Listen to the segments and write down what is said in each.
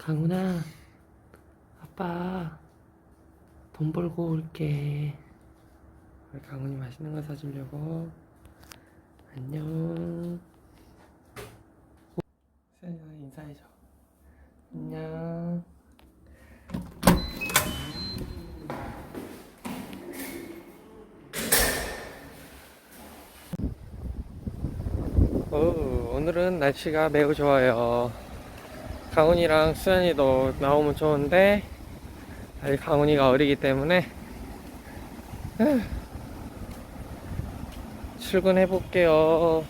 강훈아, 아빠 돈 벌고 올게. 우리 강훈이 맛있는 거 사주려고. 안녕. 세연아 인사해줘. 안녕. 오, 오늘은 날씨가 매우 좋아요. 강훈이랑 수연이도 나오면 좋은데 아직 강훈이가 어리기 때문에 출근해 볼게요.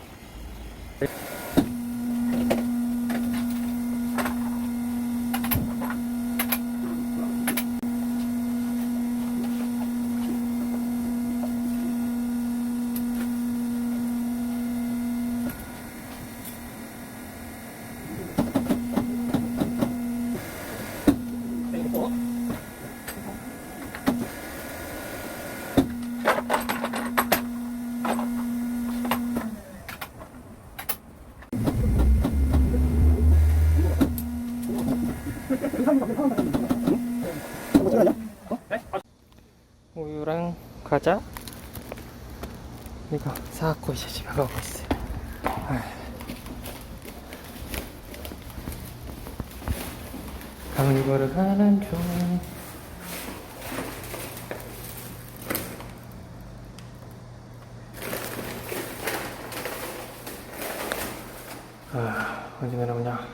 우유랑 과자 이거 사갖고 이제 집에 가고 있어요. 아휴. 강은이 보러 가는 중. 아, 언제 내려오냐?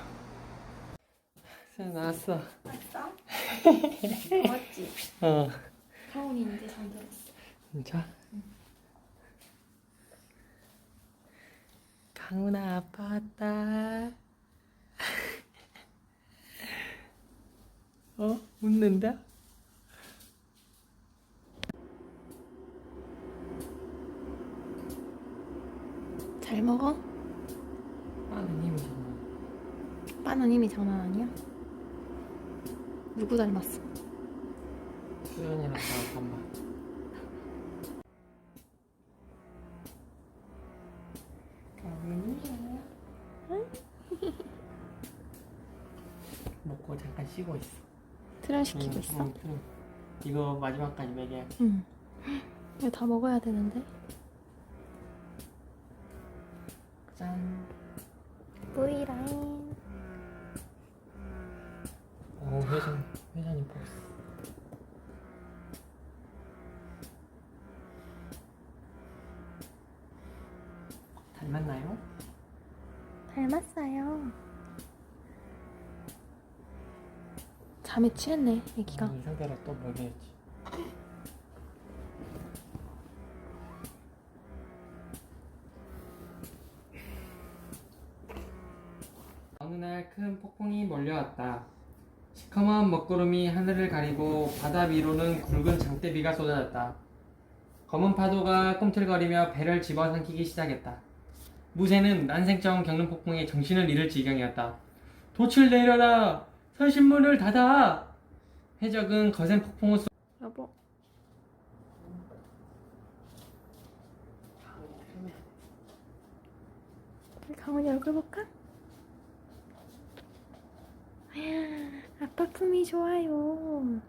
쌤 나왔어. 왔어? 맞지? 어, 가온이 이제 잠들었어. 진짜? 강훈아 아빠 왔다. 어? 웃는다? 잘 먹어? 빠는 힘이 잖아 빠는 이미 장난 아니야? 누구 닮았어? 수연이랑 다 잠깐만. 먹고 잠깐 쉬고 있어. 트레 시키고 응, 있어? 응, 응. 이거 마지막까지 먹여. 응. 이거 다 먹어야 되는데. 짠. V라인. 오 회장 회장님 버스. 닮았나요? 닮았어요. 잠에 취했네, 애기가. 음, 이 상태로 또 먹여야지. 어느 날 큰 폭풍이 몰려왔다. 시커먼 먹구름이 하늘을 가리고 바다 위로는 굵은 장대비가 쏟아졌다. 검은 파도가 꿈틀거리며 배를 집어삼키기 시작했다. 무새는 난생처음 겪는 폭풍에 정신을 잃을 지경이었다. 돛을 내려라! 선신문을 닫아! 해적은 거센 폭풍을 쏘... 여보. 강원이 얼굴 볼까? 아빠 품이 좋아요.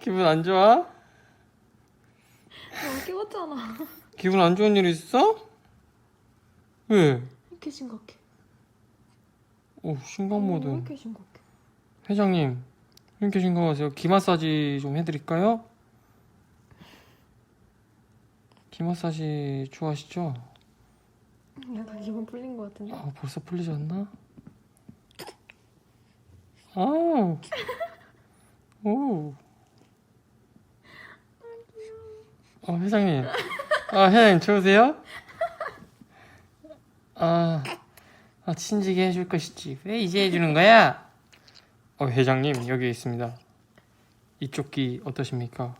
기분 안 좋아? 안 깨웠잖아. 기분 안 좋은 일 있어? 왜? 이렇게 심각해. 오 심각 왜 모드 이렇게 심각해? 회장님 이렇게 심각하세요 기 마사지 좀 해드릴까요? 기 마사지 좋아하시죠? 약간 기분 풀린 것 같은데? 아 벌써 풀리지 않나? 아우 오 어, 회장님 아 회장님 좋으세요? 아, 아 친지게 해줄 것이지 왜 이제 해주는 거야? 어 회장님 여기 있습니다 이쪽 귀 어떠십니까?